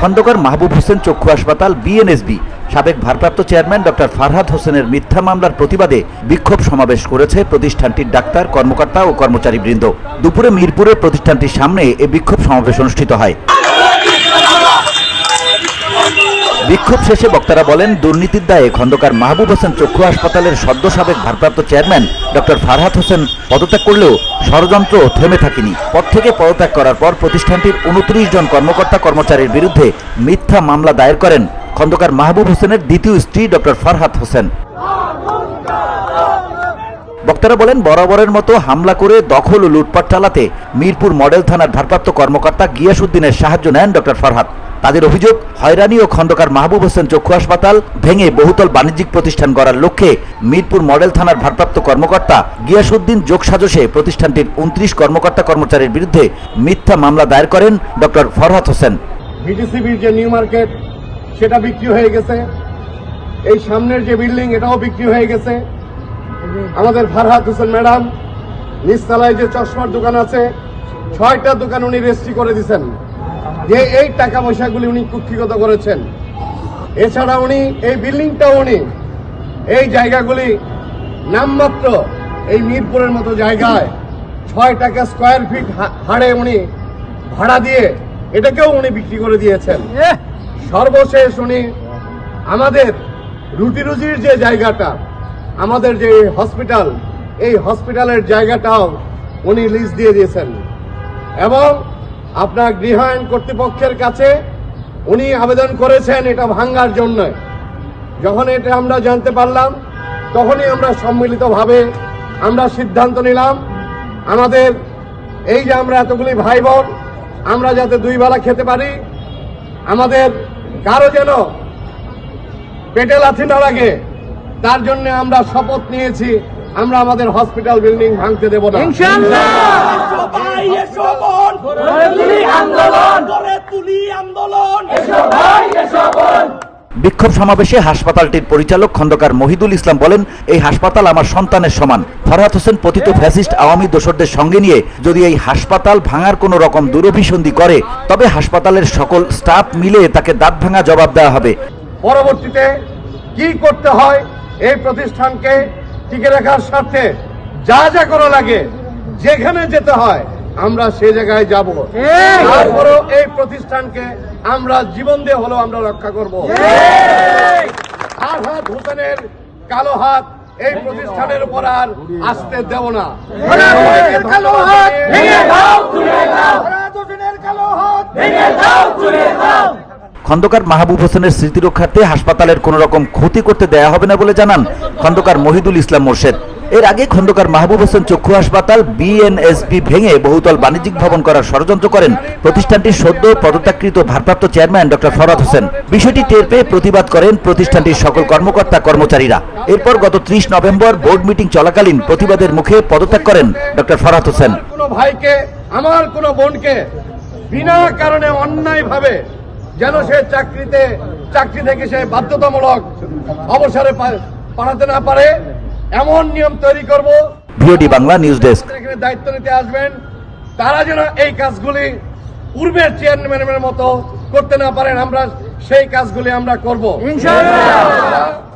খন্দকার মাহবুব হোসেন চক্ষু হাসপাতাল বিএনএসবি সাবেক ভারপ্রাপ্ত চেয়ারম্যান ডক্টর ফারহাদ হোসেনের মিথ্যা মামলার প্রতিবাদে বিক্ষোভ সমাবেশ করেছে প্রতিষ্ঠানটির ডাক্তার, কর্মকর্তা ও কর্মচারীবৃন্দ। দুপুরে মিরপুরে প্রতিষ্ঠানটির সামনে এ বিক্ষোভ সমাবেশ অনুষ্ঠিত হয়। বিক্ষোভ শেষে বক্তারা বলেন, দুর্নীতির দায়ে খন্দকার মাহবুব হোসেন চক্ষু হাসপাতালের সদ্য সাবেক ভারপ্রাপ্ত চেয়ারম্যান ডক্টর ফারহাত হোসেন পদত্যাগ করলেও ষড়যন্ত্র থেমে থাকেনি। পদ থেকে পদত্যাগ করার পর প্রতিষ্ঠানটির উনত্রিশ জন কর্মকর্তা কর্মচারীর বিরুদ্ধে মিথ্যা মামলা দায়ের করেন খন্দকার মাহবুব হোসেনের দ্বিতীয় স্ত্রী ডক্টর ফারহাত হোসেন। বক্তারা বলেন, বরাবরের মতো হামলা করে দখল ও লুটপাট চালাতে মিরপুর মডেল থানার ভারপ্রাপ্ত কর্মকর্তা গিয়াসুদ্দিনের সাহায্য নেন ডক্টর ফারহাত। তাদের অভিযোগ, হয়রানি ও খন্দকার মাহবুব হোসেন চক্ষু হাসপাতাল ভেঙে বহুতল বাণিজ্যিক প্রতিষ্ঠান গড়ার লক্ষ্যে মিরপুর মডেল থানার ভারপ্রাপ্ত কর্মকর্তা গিয়াসুদ্দিন যোগসাজশে প্রতিষ্ঠানটির উনত্রিশ কর্মকর্তা কর্মচারীর বিরুদ্ধে মিথ্যা মামলা দায়ের করেন ডক্টর ফরহাত হোসেন। বিটিসিবির যে নিউ মার্কেট, সেটা বিক্রি হয়ে গেছে। এই সামনের যে বিল্ডিং, এটাও বিক্রি হয়ে গেছে। আমাদের ফারহাত হোসেন ম্যাডাম, নিচতলায় যে চশমার দোকান আছে, ছয়টা দোকান উনি রেজিস্ট্রি করে দিয়েছেন যে এই টাকা পয়সাগুলি উনি কুক্ষিগত করেছেন। এছাড়া উনি এই বিল্ডিংটাও উনি এই জায়গাগুলি নামমাত্র এই মিরপুরের মতো জায়গায় ছয় টাকা স্কোয়ার ফিট হারে উনি ভাড়া দিয়ে এটাকেও উনি বিক্রি করে দিয়েছেন। সর্বশেষ উনি আমাদের রুটি রুজির যে জায়গাটা আমাদের যে হসপিটাল এই হসপিটালের জায়গাটাও উনি লিজ দিয়ে দিয়েছেন। এবং আপনার গৃহায়ণ কর্তৃপক্ষের কাছে উনি আবেদন করেছেন এটা ভাঙ্গার জন্য যখন এটা আমরা জানতে পারলাম তখনই আমরা সম্মিলিতভাবে আমরা সিদ্ধান্ত নিলাম আমাদের এই যে আমরা এতগুলি ভাই বোন আমরা যাতে দুই বেলা খেতে পারি আমাদের কারও যেন পেটে লাথি না লাগে তার জন্য আমরা শপথ নিয়েছি আমরা আমাদের হসপিটাল বিল্ডিং ভাঙতে দেব না। বিক্ষোভ সমাবেশে হাসপাতালটির পরিচালক খন্দকার মহিদুল ইসলাম বলেন, এই হাসপাতাল আমার সন্তানের সমান। ফরহাত হোসেন পতিত ফ্যাসিস্ট আওয়ামী দোসরদের সঙ্গে নিয়ে যদি এই হাসপাতাল ভাঙার কোনো রকম দুরভিসন্ধি করে, তবে হাসপাতালের সকল স্টাফ মিলে তাকে দাঁত ভাঙা জবাব দেওয়া হবে। পরবর্তীতে কি করতে হয় এই প্রতিষ্ঠানকে টিকে রাখার স্বার্থে যা যা করা লাগে যেখানে যেতে হয় আমরা সে জায়গায় যাব। তারপরও এই প্রতিষ্ঠানকে আমরা জীবন দিয়ে হলেও আমরা রক্ষা করব। হাত হোসেনের কালো হাত এই প্রতিষ্ঠানের উপর আর আসতে দেব না। কালো হাত খন্দকার মাহবুব হোসেনের স্মৃতি রক্ষার্থে হাসপাতালের কোনো রকম ক্ষতি করতে দেয়া হবে না বলে জানান খন্দকার মহিদুল ইসলাম মোর্শেদ। এর আগে খন্দকার মাহবুব হোসেন চক্ষু হাসপাতাল বিএনএসপি ভেঙে বহুতল বাণিজ্যিক ভবন করার ষড়যন্ত্র করেন প্রতিষ্ঠানটির সদ্য পদত্যাগকৃত ভারপ্রাপ্ত চেয়ারম্যান ডক্টর ফরাদ হোসেন। বিষয়টি টের পেয়ে প্রতিবাদ করেন প্রতিষ্ঠানটির সকল কর্মকর্তা, কর্মচারীরা। এরপর গত ত্রিশ নভেম্বর বোর্ড মিটিং চলাকালীন প্রতিবাদের মুখে পদত্যাগ করেন ডক্টর ফরাদ হোসেন। ভাইকে, আমার কোনো বোনকে বিনা কারণে অন্যায় ভাবে যেন সে চাকরিতে, চাকরি থেকে সে বাধ্যতামূলক অবসরে পাঠাতে না পারে এমন নিয়ম তৈরি করব। VOD Bangla news desk. এখানে দায়িত্ব নিতে আসবেন। তারা যেন এই কাজগুলি পূর্বের চেয়ারম্যানের মতো করতে না পারেন আমরা সেই কাজগুলি আমরা করব। ইনশাআল্লাহ।